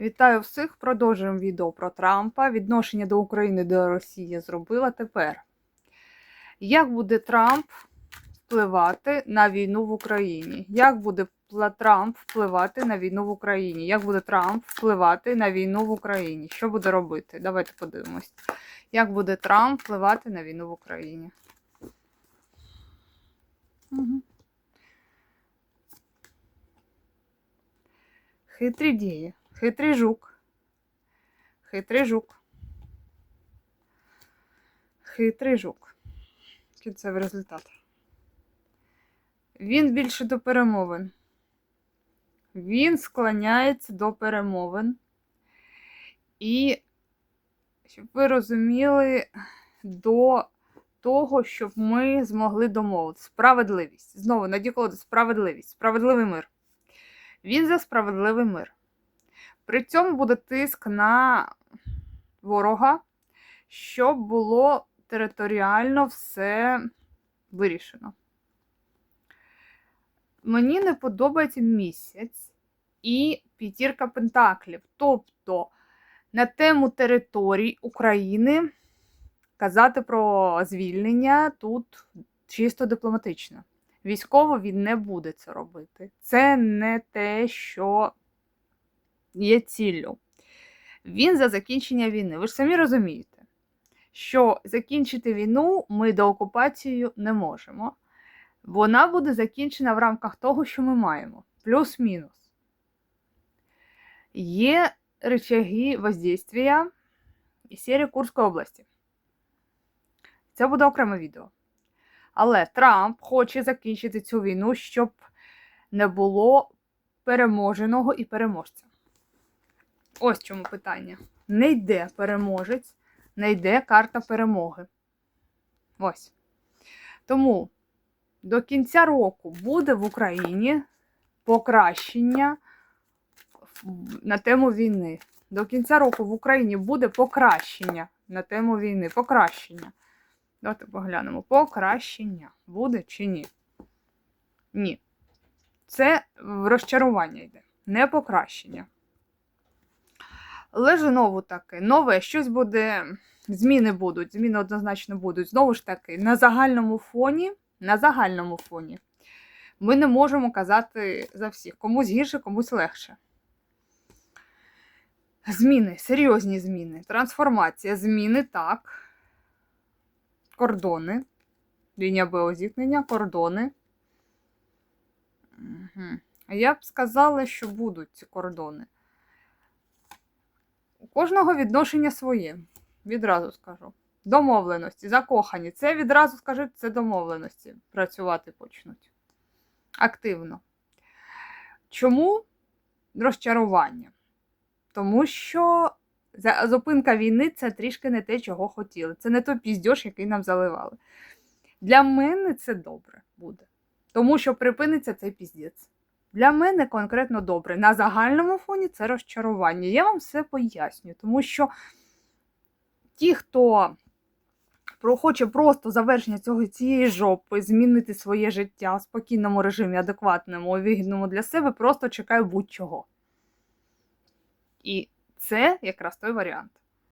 Вітаю всіх! Продовжуємо відео про Трампа. Відношення до України до Росії зробила тепер. Як буде Трамп впливати на війну в Україні? Як буде Трамп впливати на війну в Україні? Як буде Трамп впливати на війну в Україні? Що буде робити? Давайте подивимось. Як буде Трамп впливати на війну в Україні? Угу. Хитрі дії. Хитрий жук. Хитрий жук. Хитрий жук. Кінцевий результат. Він більше до перемовин. Він склоняється до перемовин. І, щоб ви розуміли, до того, щоб ми змогли домовити. Справедливість. Знову надіколи справедливість. Справедливий мир. Він за справедливий мир. При цьому буде тиск на ворога, щоб було територіально все вирішено. Мені не подобається місяць і п'ятірка пентаклів. Тобто на тему територій України казати про звільнення тут чисто дипломатично. Військово він не буде це робити. Це не те, що є ціллю. Він за закінчення війни. Ви ж самі розумієте, що закінчити війну ми до окупації не можемо. Вона буде закінчена в рамках того, що ми маємо. Плюс-мінус. Є рычаги воздействия і серії Курської області. Це буде окреме відео. Але Трамп хоче закінчити цю війну, щоб не було переможеного і переможця. Ось чому питання. Не йде переможець, не йде карта перемоги. Ось. Тому до кінця року буде в Україні покращення на тему війни. До кінця року в Україні буде покращення на тему війни. Покращення. Давайте поглянемо. Покращення. Буде чи ні? Ні. Це розчарування йде, не покращення. Знову таки, нове щось буде, зміни будуть, зміни однозначно будуть. Знову ж таки, на загальному фоні, на загальному фоні ми не можемо казати за всіх. Комусь гірше, комусь легше. Зміни, серйозні зміни. Трансформація, зміни, так. Кордони. Лінія боєзіткнення, кордони. Угу. Я б сказала, що будуть ці кордони. Кожного відношення своє. Відразу скажу. Домовленості, закохані. Це відразу скажу, це домовленості. Працювати почнуть. Активно. Чому розчарування? Тому що зупинка війни це трішки не те, чого хотіли. Це не той піздьош, який нам заливали. Для мене це добре буде. Тому що припиниться цей піздець. Для мене конкретно добре. На загальному фоні це розчарування. Я вам все поясню, тому що ті, хто хоче просто завершення цього цієї жопи, змінити своє життя в спокійному режимі, адекватному, вигідному для себе, просто чекає будь-чого. І це якраз той варіант.